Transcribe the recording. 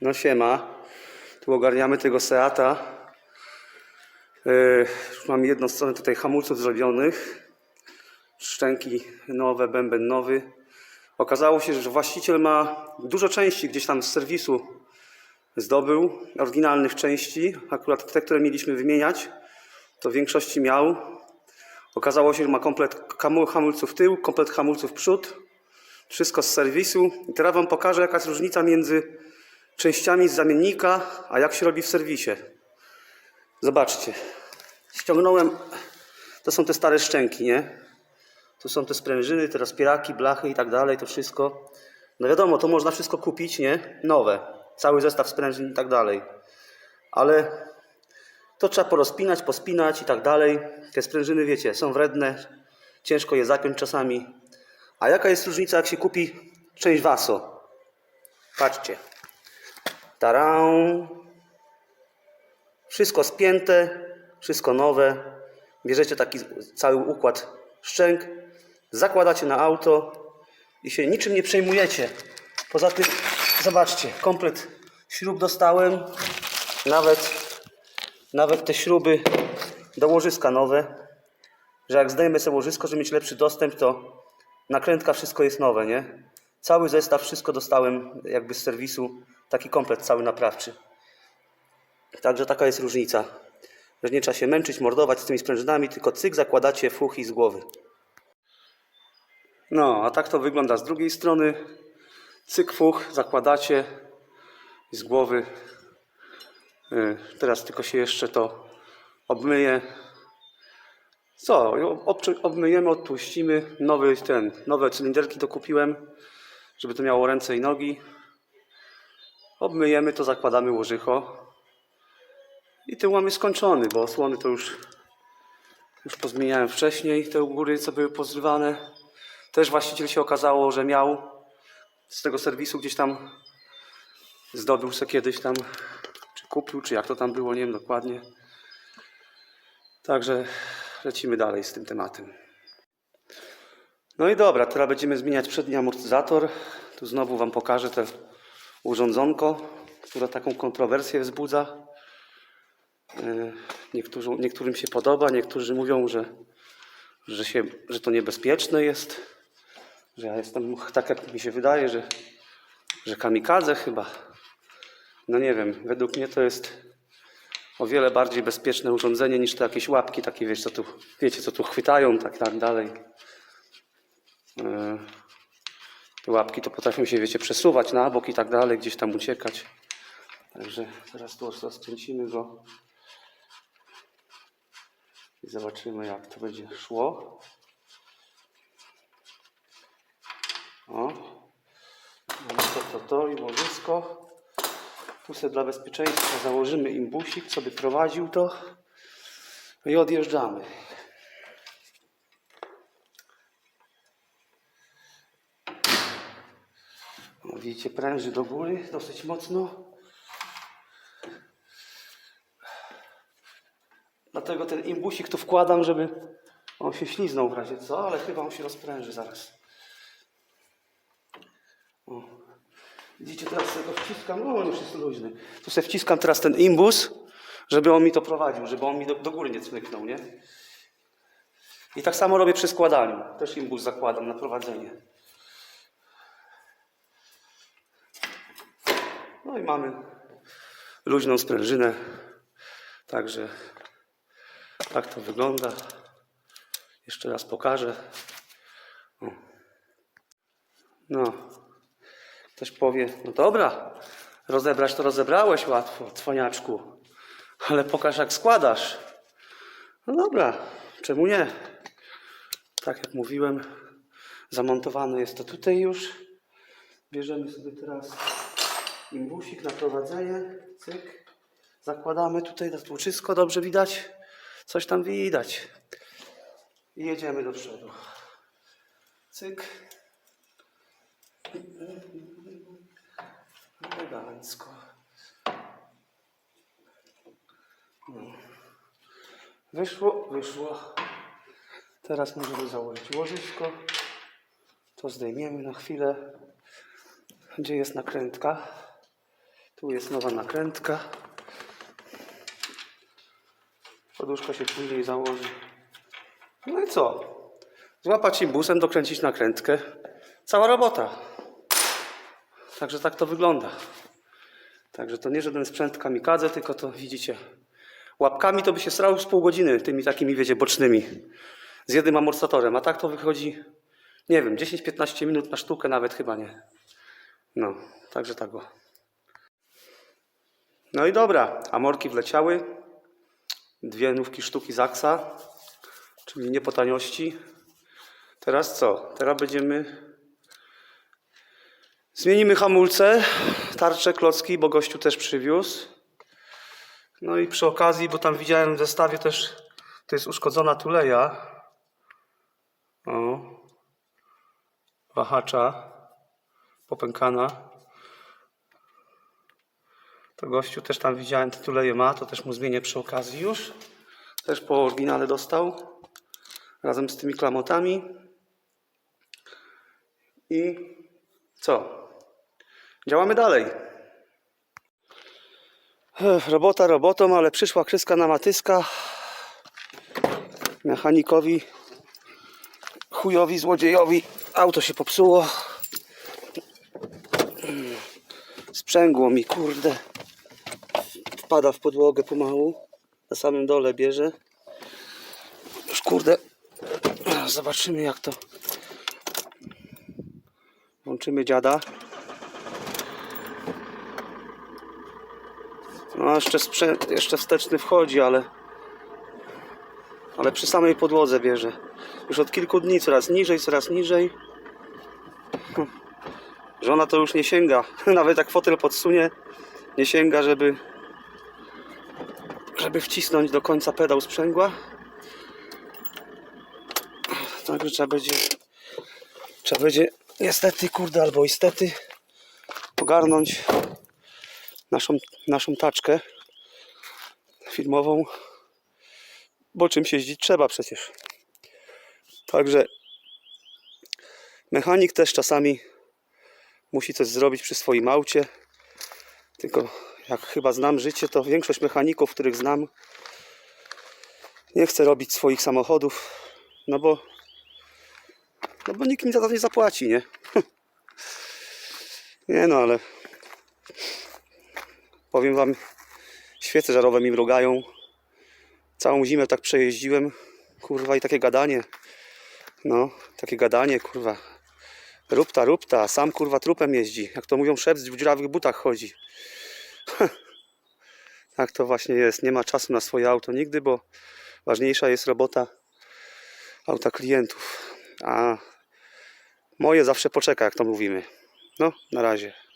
No siema. Tu ogarniamy tego Seata. Yy, już mam jedną stronę tutaj hamulców zrobionych. Szczęki nowe, bęben nowy. Okazało się, że właściciel ma dużo części gdzieś tam z serwisu zdobył, oryginalnych części. Akurat te, które mieliśmy wymieniać, to w większości miał. Okazało się, że ma komplet hamu- hamulców tył, komplet hamulców przód. Wszystko z serwisu. I teraz Wam pokażę, jaka jest różnica między częściami z zamiennika, a jak się robi w serwisie. Zobaczcie. Ściągnąłem, to są te stare szczęki, nie? Tu są te sprężyny, te rozpieraki, blachy i tak dalej, to wszystko. No wiadomo, to można wszystko kupić, nie? Nowe. Cały zestaw sprężyn i tak dalej. Ale to trzeba porozpinać, pospinać i tak dalej. Te sprężyny, wiecie, są wredne. Ciężko je zapiąć czasami. A jaka jest różnica, jak się kupi część Vaso? Patrzcie. Tarą. Wszystko spięte, wszystko nowe. Bierzecie taki cały układ szczęk, zakładacie na auto i się niczym nie przejmujecie. Poza tym, zobaczcie, komplet śrub dostałem, nawet, nawet te śruby do łożyska nowe, że jak zdejmę sobie łożysko, żeby mieć lepszy dostęp, to nakrętka, wszystko jest nowe, nie? Cały zestaw, wszystko dostałem jakby z serwisu, taki komplet cały naprawczy. Także taka jest różnica, że nie trzeba się męczyć, mordować z tymi sprężynami, tylko cyk, zakładacie fuch i z głowy. No, a tak to wygląda z drugiej strony. Cyk, fuch, zakładacie z głowy. Y, Teraz tylko się jeszcze to obmyje. Co? Obmyjemy, odtłuścimy. Nowy ten, nowe cylinderki dokupiłem, żeby to miało ręce i nogi. Obmyjemy to, zakładamy łożycho. I tył mamy skończony, bo osłony to już, już pozmieniałem wcześniej, te u góry, co były pozrywane. Też właściciel się okazało, że miał z tego serwisu gdzieś tam zdobył sobie kiedyś tam, czy kupił, czy jak to tam było, nie wiem dokładnie. Także lecimy dalej z tym tematem. No i dobra, teraz będziemy zmieniać przedni amortyzator. Tu znowu Wam pokażę te urządzonko, które taką kontrowersję wzbudza. Yy, Niektórzy, niektórym się podoba, niektórzy mówią, że, że, się, że to niebezpieczne jest, że ja jestem tak, jak mi się wydaje, że, że kamikadze chyba. No nie wiem, według mnie to jest o wiele bardziej bezpieczne urządzenie niż te jakieś łapki takie, wiecie, co tu, wiecie, co tu chwytają, tak, tak dalej. Yy, Łapki to potrafią się, wiecie, przesuwać na bok i tak dalej, gdzieś tam uciekać. Także teraz tu rozkręcimy go i zobaczymy, jak to będzie szło. O, to, to, to i łożysko. Tu dla bezpieczeństwa założymy imbusik, co by prowadził to. No i odjeżdżamy. Widzicie, pręży do góry dosyć mocno. Dlatego ten imbusik tu wkładam, żeby on się śliznął w razie co, ale chyba on się rozpręży zaraz. O. Widzicie, teraz sobie go wciskam, no on już jest luźny. Tu sobie wciskam teraz ten imbus, żeby on mi to prowadził, żeby on mi do, do góry nie cmyknął, nie? I tak samo robię przy składaniu. Też imbus zakładam na prowadzenie. No i mamy luźną sprężynę. Także tak to wygląda. Jeszcze raz pokażę. No. Ktoś powie, no dobra, rozebrać to rozebrałeś łatwo, cwaniaczku. Ale pokaż jak składasz. No dobra, czemu nie? Tak jak mówiłem, zamontowane jest to tutaj już. Bierzemy sobie teraz imbusik na prowadzenie. Cyk. Zakładamy tutaj na tłuczysko, dobrze widać? Coś tam widać. I jedziemy do przodu. Cyk. Elegancko. No. Wyszło, wyszło. Teraz możemy założyć łożysko. To zdejmiemy na chwilę. Gdzie jest nakrętka? Tu jest nowa nakrętka. Poduszka się później założy. No i co? Złapać imbusem, dokręcić nakrętkę. Cała robota. Także tak to wygląda. Także to nie żaden sprzęt kamikadze, tylko to widzicie. Łapkami to by się srał z pół godziny, tymi takimi, wiecie, bocznymi. Z jednym amortyzatorem. A tak to wychodzi, nie wiem, 10-15 minut na sztukę, nawet chyba nie. No, także tak go. No i dobra, amorki wleciały. Dwie nówki sztuki Zaksa, czyli nie po taniości. Teraz co? Teraz będziemy. Zmienimy hamulce, tarcze, klocki, bo gościu też przywiózł. No i przy okazji, bo tam widziałem w zestawie też, to jest uszkodzona tuleja. O. Wahacza. Popękana. To gościu też tam widziałem, te tuleje ma, to też mu zmienię przy okazji już. Też po oryginale dostał. Razem z tymi klamotami. I co? Działamy dalej. Robota robotą, ale przyszła kryska na matyska. Mechanikowi, chujowi, złodziejowi auto się popsuło. Sprzęgło mi, kurde. Wpada w podłogę pomału. Na samym dole bierze. Już kurde. Zobaczymy jak to. Włączymy dziada. No jeszcze sprzęt, jeszcze wsteczny wchodzi, ale ale przy samej podłodze bierze. Już od kilku dni coraz niżej, coraz niżej. Żona to już nie sięga. Nawet jak fotel podsunie, nie sięga, żeby żeby wcisnąć do końca pedał sprzęgła. Także trzeba będzie trzeba będzie niestety, kurde, albo istety ogarnąć naszą, naszą taczkę filmową, bo czymś jeździć trzeba przecież. Także mechanik też czasami musi coś zrobić przy swoim aucie. Tylko jak chyba znam życie, to większość mechaników, których znam, nie chce robić swoich samochodów, no bo no bo nikt im za to nie zapłaci, nie? Nie no, ale powiem wam, świece żarowe mi mrugają. Całą zimę tak przejeździłem, kurwa i takie gadanie. No, takie gadanie, kurwa. Rupta, rupta, sam kurwa trupem jeździ. Jak to mówią, szep w dziurawych butach chodzi. tak to właśnie jest. Nie ma czasu na swoje auto nigdy, bo ważniejsza jest robota auta klientów. A moje zawsze poczeka, jak to mówimy. No, na razie.